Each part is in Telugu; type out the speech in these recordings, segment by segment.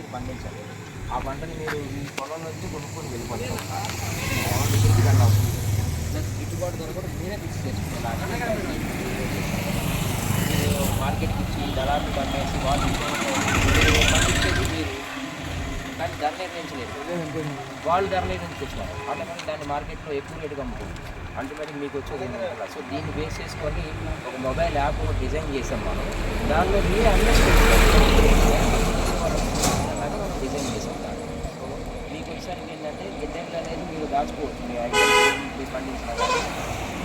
మీరు పండించాలి. ఆ పంటని మీరు మీ పొలం నుంచి కొనుక్కొని వెళ్ళిపోతారు గిట్టుబాటు ధర కూడా మీరే ఫిక్స్ చేసుకుంటారు మీరు మార్కెట్కి ఇచ్చి దళాలు పండించి వాళ్ళు పండించేది మీరు దాన్ని ధర నిర్ణయించలేదు. వాళ్ళు ధర నిర్ణయించి తెచ్చుకోవాలి అందుకని దాన్ని మార్కెట్లో ఎక్కువ రేటుగా అమ్ముకోండి అల్టిమేట్ మీకు వచ్చేది సో దీన్ని బేస్ చేసుకొని ఒక మొబైల్ యాప్ డిజైన్ చేసాం మనం. దానిలో మీరు అన్వెస్ట్ వచ్చేసరికి ఏంటంటే గిడ్డంగి అనేది మీరు దాచుకోవచ్చు. మీ ఐటమ్ మీ పండించిన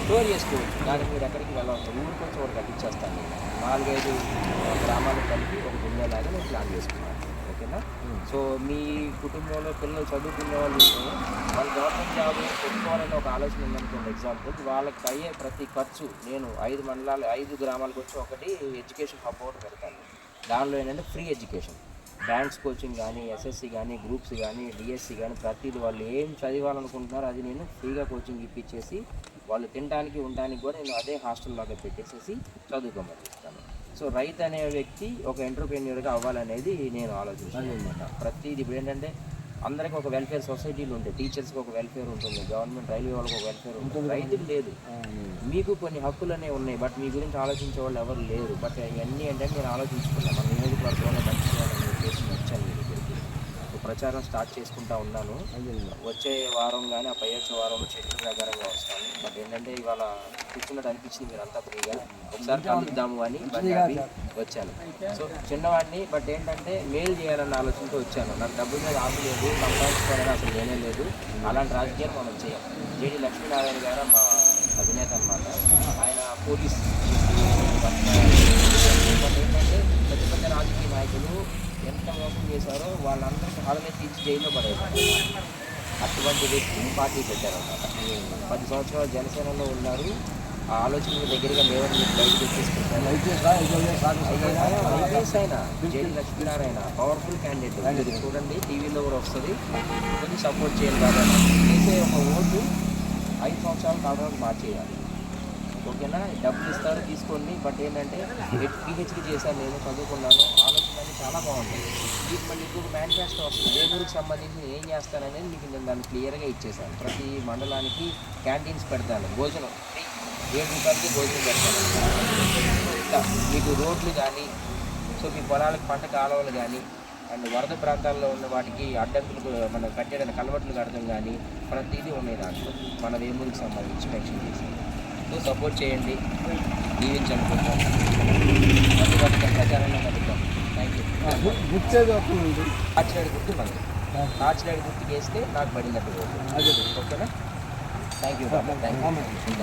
స్టోర్ చేసుకోవచ్చు. దానికి మీరు ఎక్కడికి వెళ్ళవచ్చు ఊరికి వచ్చి ఒకటి కట్టించేస్తాను. నాలుగైదు గ్రామాలకు కలిపి ఒక దున్నేలాగా నేను ప్లాన్ చేసుకున్నాను ఓకేనా? సో మీ కుటుంబంలో పిల్లలు చదువుకునే వాళ్ళు వాళ్ళు గవర్నమెంట్ జాబ్ పెట్టుకోవాలని ఒక ఆలోచన ఉందనుకోండి. ఎగ్జాంపుల్ వాళ్ళకి అయ్యే ప్రతి ఖర్చు నేను ఐదు మండలాలు ఐదు గ్రామాలకు వచ్చి ఒకటి ఎడ్యుకేషన్ హబ్ ఒకటి పెడతాను. దానిలో ఏంటంటే ఫ్రీ ఎడ్యుకేషన్. బ్యాంక్స్ కోచింగ్ కానీ ఎస్ఎస్సి కానీ గ్రూప్స్ కానీ డిఎస్సి కానీ ప్రతిది వాళ్ళు ఏం చదివాలనుకుంటున్నారో అది నేను ఫ్రీగా కోచింగ్ ఇప్పించేసి వాళ్ళు తినడానికి ఉండడానికి కూడా నేను అదే హాస్టల్ లాగా పెట్టేసేసి చదువుకోమని ఇస్తాను సో రైతు అనే వ్యక్తి ఒక ఎంటర్ప్రెన్యూర్గా అవ్వాలనేది నేను ఆలోచించాను అనమాట ప్రతిది ఇప్పుడు ఏంటంటే అందరికీ ఒక వెల్ఫేర్ సొసైటీలు ఉంటాయి. టీచర్స్కి ఒక వెల్ఫేర్ ఉంటుంది. గవర్నమెంట్ రైల్వే వాళ్ళకి ఒక వెల్ఫేర్ ఉంటుంది. రైతుకు లేదు. మీకు కొన్ని హక్కులు అనేవి ఉన్నాయి. బట్ మీ గురించి ఆలోచించే వాళ్ళు ఎవరు లేరు. బట్ ఇవన్నీ ఏంటంటే నేను ఆలోచించుకున్నాను మన నియోజకవర్గంలో మంచి చెప్పేసి వచ్చాను మీ దగ్గరికి ప్రచారం స్టార్ట్ చేసుకుంటా ఉన్నాను. వచ్చే వారం కానీ ఆ పై వచ్చే వారంలో చెట్టు ప్రకారంగా వస్తాను. బట్ ఏంటంటే ఇవాళ కూర్చున్నట్టు అనిపించింది మీరు అంతా ఫ్రీగా. ఒకసారి కలుద్దాము అని అవి వచ్చాను. సో చిన్నవాడిని బట్ ఏంటంటే మేలు చేయాలన్న ఆలోచనతో వచ్చాను. నాకు డబ్బు మీద ఆశ లేదు సంపాదించుకోవాలని అసలు నేనే లేదు. అలాంటి రాజకీయాలు మనం చేయం. జేడి లక్ష్మీనారాయణ గారు మా అధినేత అనమాట ఆయన పోలీస్ బట్ ఏంటంటే పెద్ద పెద్ద రాజకీయ నాయకులు ఎంత మోసం చేశారో వాళ్ళందరికీ హాడమే తీర్చి జైల్లో పడేశారు. అటువంటి వ్యక్తి పార్టీ పెట్టారన్నమాట పది సంవత్సరాలు జనసేనలో ఉన్నారు. ఆ ఆలోచన దగ్గరగా లేవని బయటకు ఐపీఎస్ అయినా జేడి లక్ష్మీనారాయణ పవర్ఫుల్ క్యాండిడేట్ చూడండి టీవీలో కూడా వస్తుంది. కొంచెం సపోర్ట్ చేయాలి బాగా చేసే ఒక ఓటు ఐదు సంవత్సరాల కాలంలో మార్చేయాలి. ఓకేనా? డబ్బులు ఇస్తారు తీసుకోండి. బట్ ఏంటంటే పిహెచ్డి చేశాను నేను చదువుకున్నాను. ఆలోచన చాలా బాగుంటుంది మీకు మళ్ళీ ఇంకొక మేనిఫెస్టో వస్తుంది. ఏ ఊరికి సంబంధించి ఏం చేస్తాననేది మీకు నేను దాన్ని క్లియర్గా ఇచ్చేసాను ప్రతి మండలానికి క్యాంటీన్స్ పెడతాను. భోజనం. ఏడు రూపాయలకి భోజనం పెడతాను. మీకు రోడ్లు కానీ సో మీ పొలాలకు పంట కాలువలు కానీ అండ్ వరద ప్రాంతాల్లో ఉన్న వాటికి అడ్డంకులు మనం కట్టేయడానికి కలవట్లు కడతాం కానీ ప్రతిదీ ఉన్నాయి దాంట్లో. మన వేమూరికి సంబంధించి టెన్షన్ చేసింది సపోర్ట్ చేయండి. దీవించండి కొంచెం మంచి బతుకం ప్రచారంలో థ్యాంక్ యూ గుర్తు మనకి కాచినాడు గుర్తుకి వేస్తే నాకు పడినట్టు ఓకేనా? Thank you thank you